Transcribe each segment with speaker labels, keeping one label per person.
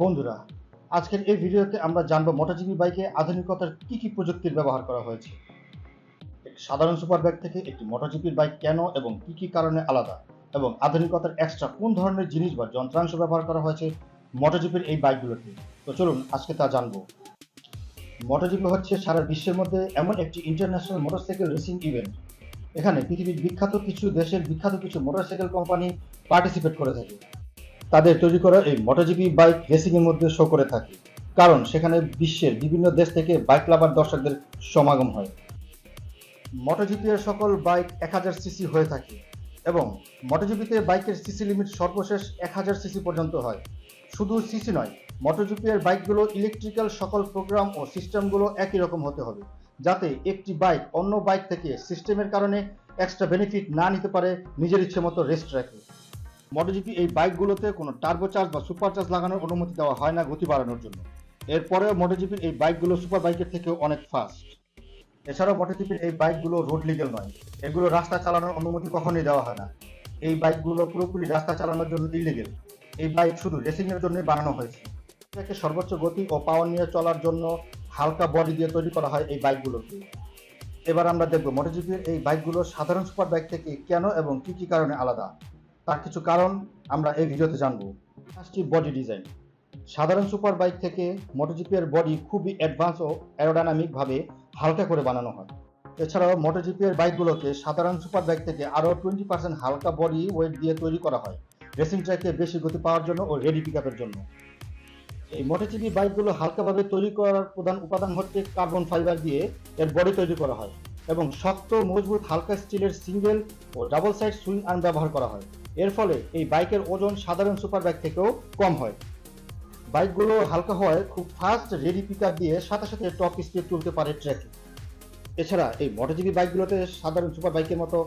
Speaker 1: বন্ধুরা, আজকের এই ভিডিওতে আমরা জানব মোটরজিপি বাইকে আধুনিকতার কি কি প্রযুক্তির ব্যবহার করা হয়েছে। একটি সাধারণ সুপার বাইক থেকে একটি মোটরজিপির বাইক কেন এবং কি কি কারণে আলাদা? এবং আধুনিকতার এক্সট্রা কোন ধরনের জিনিস বা যন্ত্রাংশ ব্যবহার করা হয়েছে? মোটরজিপির এই বাইকগুলোতে তো চলুন, আজকে তা জানব। মোটরজিপি হচ্ছে সারা বিশ্বের মধ্যে এমন একটি ইন্টারন্যাশনাল মোটরসাইকেল রেসিং ইভেন্ট এখানে পৃথিবীর বিখ্যাত কিছু, দেশের বিখ্যাত কিছু মোটরসাইকেল কোম্পানি পার্টিসিপেট করে থাকে। তাদের তৈরি করা এই মোটরজিপি বাইক রেসিংয়ের মধ্যে শো করে থাকে। কারণ সেখানে বিশ্বের বিভিন্ন দেশ থেকে বাইক লাভার দর্শকদের সমাগম হয়। মোটরজিপি এর সকল বাইক এক হাজার সিসি হয়ে থাকে এবং মোটরজিপিতে বাইকের সিসি লিমিট সর্বশেষ এক হাজার সিসি পর্যন্ত হয়। শুধু সিসি নয় মোটরজিপি বাইকগুলো ইলেকট্রিক্যাল সকল প্রোগ্রাম ও সিস্টেমগুলো একই রকম হতে হবে, যাতে একটি বাইক অন্য বাইক থেকে সিস্টেমের কারণে এক্সট্রা বেনিফিট না নিতে পারে, নিজের ইচ্ছে মতো রেস্ট রাখে। মোটরজিপি এই বাইকগুলোতে কোনো টার্বো চার্জ বা সুপার চার্জ লাগানোর অনুমতি দেওয়া হয় না গতি বাড়ানোর জন্য। এরপরেও মোটরজিপির এই বাইকগুলো সুপার বাইকের থেকেও অনেক ফাস্ট এছাড়াও মোটরজিপির এই বাইকগুলো রোড লিগেল নয়। এগুলো রাস্তা চালানোর অনুমতি কখনোই দেওয়া হয় না। এই বাইকগুলো পুরোপুরি রাস্তা চালানোর জন্য ইলিগেল এই বাইক শুধু রেসিংয়ের জন্যই বানানো হয়েছে। এটাকে সর্বোচ্চ গতি ও পাওয়ার নিয়ে চলার জন্য হালকা বডি দিয়ে তৈরি করা হয় এই বাইকগুলোকে এবার আমরা দেখব মোটরজিপির এই বাইকগুলো সাধারণ সুপার বাইক থেকে কেন এবং কি কি কারণে আলাদা? তার কিছু কারণ আমরা এই ভিডিওতে জানব। ফার্স্টটি বডি ডিজাইন সাধারণ সুপার বাইক থেকে মোটরজিপির বডি খুবই অ্যাডভান্স ও অ্যারোডাইনামিক ভাবে হালকা করে বানানো হয়। এছাড়াও মোটরজিপির বাইকগুলোকে সাধারণ সুপার বাইক থেকে আরও টোয়েন্টি পার্সেন্ট হালকা বডি ওয়েট দিয়ে তৈরি করা হয়। রেসিং ট্র্যাকে বেশি গতি পাওয়ার জন্য ও রেডি পিক জন্য। এই মোটরজিপি বাইকগুলো হালকাভাবে তৈরি করার প্রধান উপাদান হচ্ছে কার্বন ফাইবার দিয়ে এর বডি তৈরি করা হয় এবং শক্ত, মজবুত, হালকা স্টিলের সিঙ্গেল ও ডাবল সাইড সুইং আর্ম ব্যবহার করা হয়। এর ফলে এই বাইকের ওজন সাধারণ সুপার বাইক থেকেও কম হয়। বাইকগুলো হালকা হওয়ায় খুব ফাস্ট রেডি পিক দিয়ে সাথে সাথে টপ স্পিড তুলতে পারে ট্র্যাকে এছাড়া এই মোটরজিপি বাইকগুলোতে সাধারণ সুপার বাইকের মতো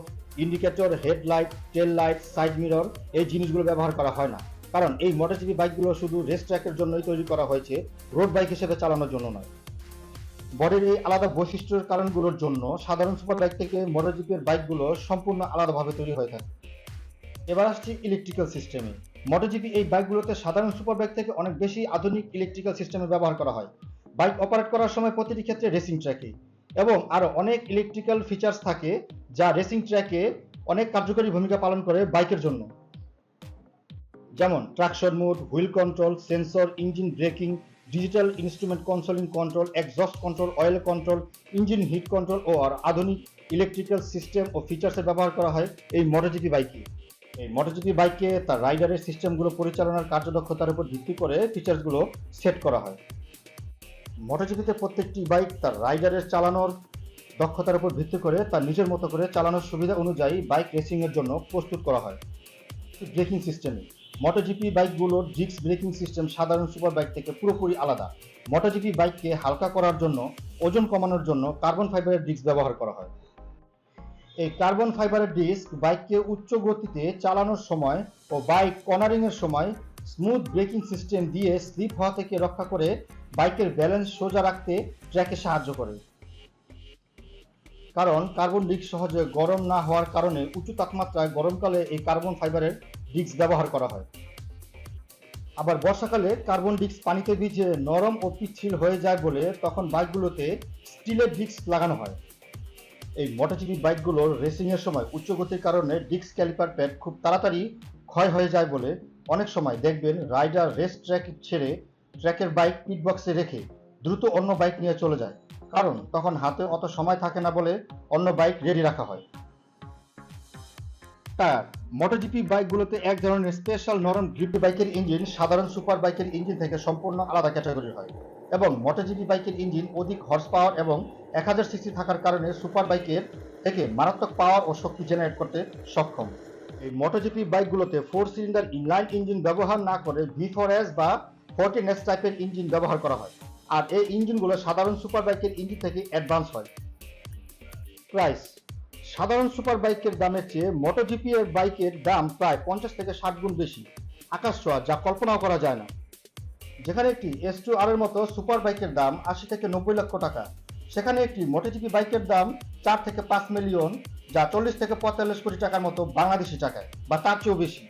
Speaker 1: indicator headlight tail light side mirror এই জিনিসগুলো ব্যবহার করা হয় না। কারণ এই মোটরজিপি বাইকগুলো শুধু রেস ট্র্যাকের জন্যই তৈরি করা হয়েছে রোড বাইক হিসেবে চালানোর জন্য নয়। বডির এই আলাদা বৈশিষ্ট্যের কারণগুলোর জন্য সাধারণ সুপার বাইক থেকে মোটরজিপের বাইকগুলো সম্পূর্ণ আলাদাভাবে তৈরি হয়ে থাকে। এবার আসছি ইলেকট্রিক্যাল সিস্টেমে মোটরজিপি এই বাইকগুলোতে সাধারণ সুপার বাইক থেকে অনেক বেশি আধুনিক ইলেকট্রিক্যাল সিস্টেমে ব্যবহার করা হয়। বাইক অপারেট করার সময় প্রতিটি ক্ষেত্রে রেসিং ট্র্যাকে এবং আরও অনেক ইলেকট্রিক্যাল ফিচার্স থাকে যা রেসিং ট্র্যাকে অনেক কার্যকরী ভূমিকা পালন করে বাইকের জন্য। যেমন traction mode wheel control sensor engine braking digital instrument consoling control exhaust control oil control engine heat control ও আর আধুনিক ইলেকট্রিক্যাল সিস্টেম ও ফিচার্সের ব্যবহার করা হয় এই মোটরজিপি বাইকে এই মোটরজিপি বাইকে তার রাইডারের সিস্টেমগুলো পরিচালনার কার্যদক্ষতার উপর ভিত্তি করে ফিচার্সগুলো সেট করা হয়। মোটরজিপিতে প্রত্যেকটি বাইক তার রাইডারের চালানোর দক্ষতার উপর ভিত্তি করে তার নিজের মতো করে চালানোর সুবিধা অনুযায়ী বাইক রেসিংয়ের জন্য প্রস্তুত করা হয়। ব্রেকিং সিস্টেমে মোটোজিপি বাইকগুলোর ডিস্ক ব্রেকিং সিস্টেম সাধারণ সুপার বাইক থেকে পুরোপুরি আলাদা। মোটোজিপি বাইককে হালকা করার জন্য, ওজন কমানোর জন্য কার্বন ফাইবারের ডিস্ক ব্যবহার করা হয়। এই কার্বন ফাইবারের ডিস্ক বাইককে উচ্চ গতিতে চালানোর সময় ও বাইক কর্নারিং এর সময় স্মুথ ব্রেকিং সিস্টেম দিয়ে স্লিপ হওয়া থেকে রক্ষা করে বাইকের ব্যালেন্স সোজা রাখতে ট্র্যাকে সাহায্য করে। কারণ কার্বন ডিস্ক সহজে গরম না হওয়ার কারণে উঁচু তাপমাত্রায় গরমকালে এই কার্বন ফাইবারের ডিস্ক ব্যবহার করা হয়। আবার বর্ষাকালে কার্বন ডিস্ক পানিতে ভিজে নরম ও পিচ্ছিল হয়ে যায় বলে তখন বাইকগুলোতে স্টিলের ডিস্ক লাগানো হয়। এই মোটরজিপি বাইকগুলোর রেসিংয়ের সময় উচ্চ গতির কারণে ডিস্ক ক্যালিপার প্যাড খুব তাড়াতাড়ি ক্ষয় হয়ে যায় বলে অনেক সময় দেখবেন রাইডার রেস ট্র্যাক ছেড়ে ট্র্যাকের বাইক পিটবক্সে রেখে দ্রুত অন্য বাইক নিয়ে চলে যায়। কারণ তখন হাতে অত সময় থাকে না বলে অন্য বাইক রেডি রাখা হয়। টায়ার মোটরজিপি বাইকগুলোতে এক ধরনের স্পেশাল নরম গ্রিপ বাইকের ইঞ্জিন সাধারণ সুপার বাইকের ইঞ্জিন থেকে সম্পূর্ণ আলাদা ক্যাটাগরি হয় এবং মোটরজিপি বাইকের ইঞ্জিন অধিক হর্স পাওয়ার এবং এক হাজার সিসি থাকার কারণে সুপার বাইকের থেকে মারাত্মক পাওয়ার ও শক্তি জেনারেট করতে সক্ষম। এই মোটরজিপি বাইকগুলোতে ফোর সিলিন্ডার ইনলাইন ইঞ্জিন ব্যবহার না করে ভি ফোর এস বা ফোরটিন এস টাইপের ইঞ্জিন ব্যবহার করা হয়। আর এই ইঞ্জিনগুলো সাধারণ সুপার বাইকের ইঞ্জিন থেকে অ্যাডভান্স হয়। প্রাইস সাধারণ সুপার বাইকের দামের চেয়ে মোটোজিপি এর বাইকের দাম প্রায় পঞ্চাশ থেকে ষাট গুণ বেশি। আকাশ ছোঁয়া, যা কল্পনাও করা যায় না। যেখানে একটি এস টু আর এর মতো সুপার বাইকের দাম আশি থেকে নব্বই লক্ষ টাকা। সেখানে একটি মোটোজিপি বাইকের দাম চার থেকে পাঁচ মিলিয়ন, যা চল্লিশ থেকে পঁয়তাল্লিশ কোটি টাকার মতো বাংলাদেশি টাকায়, বা তার চেয়েও বেশি।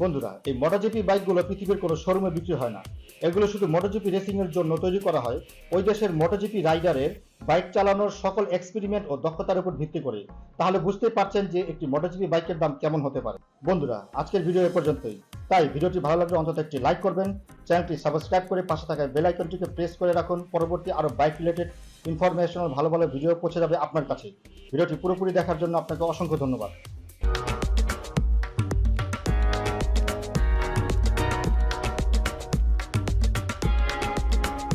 Speaker 1: বন্ধুরা, এই মোটরজিপি বাইকগুলো পৃথিবীর কোনো শোরুমে বিক্রি হয় না। এগুলো শুধু মোটরজিপি রেসিং এর জন্য তৈরি করা হয়। ওই দেশের মোটরজিপি রাইডারের বাইক চালানোর সকল এক্সপেরিমেন্ট ও দক্ষতার উপর ভিত্তি করে। তাহলে বুঝতেই পারছেন যে একটি মোটরজিপি বাইকের দাম কেমন হতে পারে। বন্ধুরা, আজকের ভিডিও এ পর্যন্তই। তাই ভিডিওটি ভালো লাগলে অন্তত একটি লাইক করবেন চ্যানেলটি সাবস্ক্রাইব করে পাশে থাকা বেল আইকনটিকে প্রেস করে রাখুন। পরবর্তী আরও বাইক রিলেটেড ইনফরমেশনাল ভালো ভালো ভিডিও পৌঁছে যাবে আপনার কাছে। ভিডিওটি পুরোপুরি দেখার জন্য আপনাকে অসংখ্য ধন্যবাদ।